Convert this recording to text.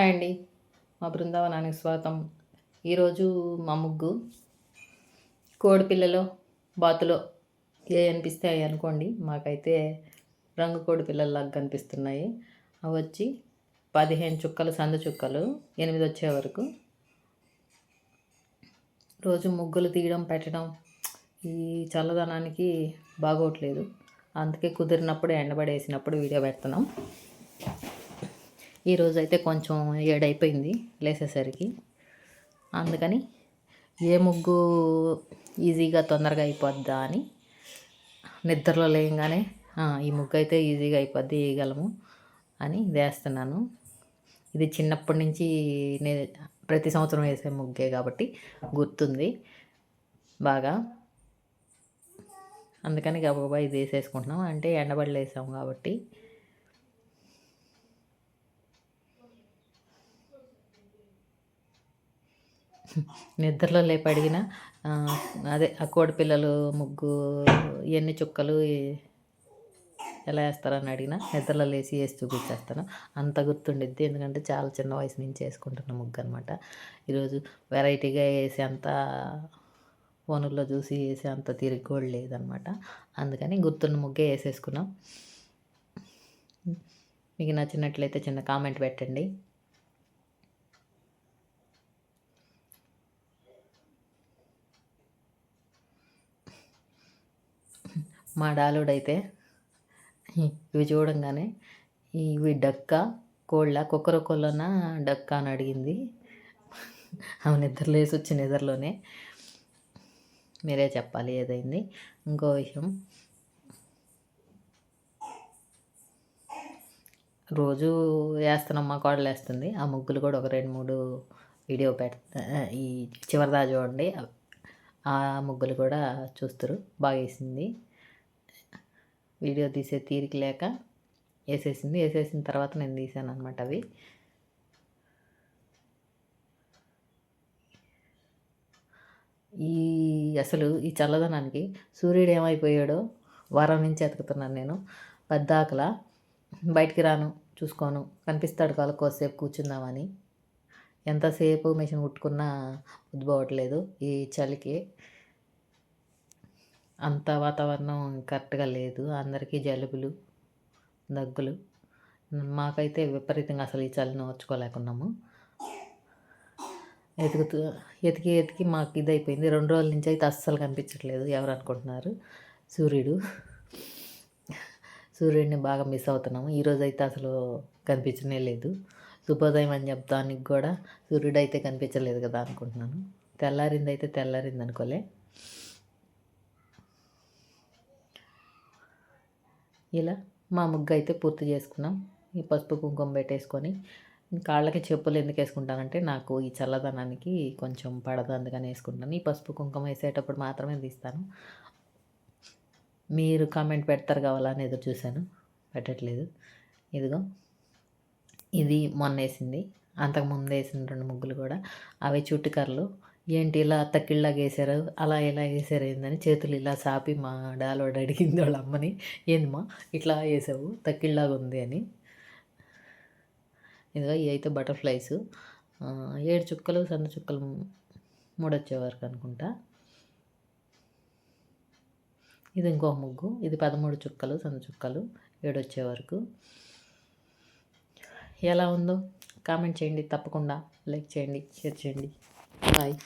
Hi అండి. మా బృందావనానికి స్వాగతం. ఈరోజు మా ముగ్గు కోడి పిల్లలో బాతులో ఏ అనిపిస్తాయి అనుకోండి. మాకైతే రంగు కోడి పిల్లల్లాగా కనిపిస్తున్నాయి. అవి వచ్చి పదిహేను చుక్కలు సంద చుక్కలు ఎనిమిది వచ్చే వరకు. రోజు ముగ్గులు తీయడం పెట్టడం ఈ చల్లదనానికి బాగోట్లేదు. అందుకే కుదిరినప్పుడు ఎండబడేసినప్పుడు వీడియో పెడుతున్నాం. ఈరోజు అయితే కొంచెం ఏడైపోయింది లేసేసరికి. అందుకని ఏ ముగ్గు ఈజీగా తొందరగా అయిపోద్దా అని నిద్రలో లేయంగానే ఈ ముగ్గు అయితే ఈజీగా అయిపోద్ది వేయగలము అని వేస్తున్నాను. ఇది చిన్నప్పటి నుంచి నే ప్రతి సంవత్సరం వేసే ముగ్గే కాబట్టి గుర్తుంది బాగా. అందుకని గబగబా ఇది వేసేసుకుంటున్నాం. అంటే ఎండబడలేసాం కాబట్టి నిద్రలో లేపి అడిగిన అదే ఆ కోడి పిల్లలు ముగ్గు ఎన్ని చుక్కలు ఎలా వేస్తారని అడిగిన నిద్రలో లేచి వేసి చూపించేస్తాను. అంత గుర్తుండిద్ది ఎందుకంటే చాలా చిన్న వయసు నుంచి వేసుకుంటున్న ముగ్గు అనమాట ఈరోజు వెరైటీగా వేసే అంత ఫోనుల్లో చూసి వేసే అంత తిరిగి కూడా లేదనమాట అందుకని గుర్తున్న ముగ్గే వేసేసుకున్నాం. మీకు నచ్చినట్లయితే చిన్న కామెంట్ పెట్టండి. మా డాలుడైతే ఇవి చూడంగానే ఇవి డక్క కోళ్ళ కొక్కరొక్కలోన డక్క అని అడిగింది. ఆమె నిద్రలేసి వచ్చి నిద్రలోనే మీరే చెప్పాలి ఏదైంది? ఇంకో విషయం. రోజు వేస్తున్నాం మా కోడలు వేస్తుంది. ఆ ముగ్గులు కూడా ఒక రెండు మూడు వీడియో పెడతా ఈ చివరిదా చూడండి. ఆ ముగ్గులు కూడా చూస్తారు. బాగా వేసింది. వీడియో తీసే తీరిక లేక వేసేసింది. వేసేసిన తర్వాత నేను తీసాను అనమాట అవి. ఈ అసలు ఈ చల్లదనానికి సూర్యుడు ఏమైపోయాడో వారం నుంచి ఎతుకుతున్నాను నేను. పెద్దాకల బయటికి రాను చూసుకోను కనిపిస్తాడు కాలు కోసేపు కూర్చుందామని. ఎంతసేపు మిషన్ కుట్టుకున్నా ఉద్భవట్లేదు ఈ చలికి. అంత వాతావరణం కరెక్ట్గా లేదు. అందరికీ జలుబులు దగ్గులు. మాకైతే విపరీతంగా అసలు ఈ చలిని ఓర్చుకోలేకున్నాము ఎతుకుతూ ఎతికి ఎతికి మాకు ఇది అయిపోయింది రెండు రోజుల నుంచి అయితే అస్సలు కనిపించట్లేదు. ఎవరు అనుకుంటున్నారు? సూర్యుడు. సూర్యుడిని బాగా మిస్ అవుతున్నాము. ఈరోజు అయితే అసలు కనిపించనే లేదు. శుభోదయం అని చెప్తానికి కూడా సూర్యుడు అయితే కనిపించలేదు కదా అనుకుంటున్నాను. తెల్లారింది అయితే తెల్లారింది అనుకోలే. ఇలా మా ముగ్గు అయితే పూర్తి చేసుకున్నాం. ఈ పసుపు కుంకుమ పెట్టేసుకొని కాళ్ళకి చెప్పులు ఎందుకు వేసుకుంటానంటే నాకు ఈ చల్లదనానికి కొంచెం పడదు అందుకని వేసుకుంటాను. ఈ పసుపు కుంకుమ వేసేటప్పుడు మాత్రమే తీస్తాను. మీరు కామెంట్ పెడతారు కావాలని ఎదురు చూశాను. పెట్టట్లేదు. ఇదిగో ఇది మొన్న వేసింది. అంతకుముందు వేసిన రెండు ముగ్గులు కూడా. అవి చుట్టుకర్రలు. ఏంటి ఇలా అత్తకిళ్ళగా వేసారు అలా ఇలా వేసారు ఏందని చేతులు ఇలా సాపి మా డాలోడు అడిగింది వాళ్ళ అమ్మని. ఏందమ్మా ఇట్లా వేసావు? తక్కిళ్ళగా ఉంది అని. ఇదిగో ఇవి అయితే బటర్ఫ్లైస్. ఏడు చుక్కలు సన్న చుక్కలు మూడొచ్చే వరకు అనుకుంటా ఇది ఇంకో ముగ్గు. ఇది పదమూడు చుక్కలు సన్న చుక్కలు ఏడొచ్చే వరకు ఎలా ఉందో కామెంట్ చేయండి. తప్పకుండా లైక్ చేయండి షేర్ చేయండి. 喂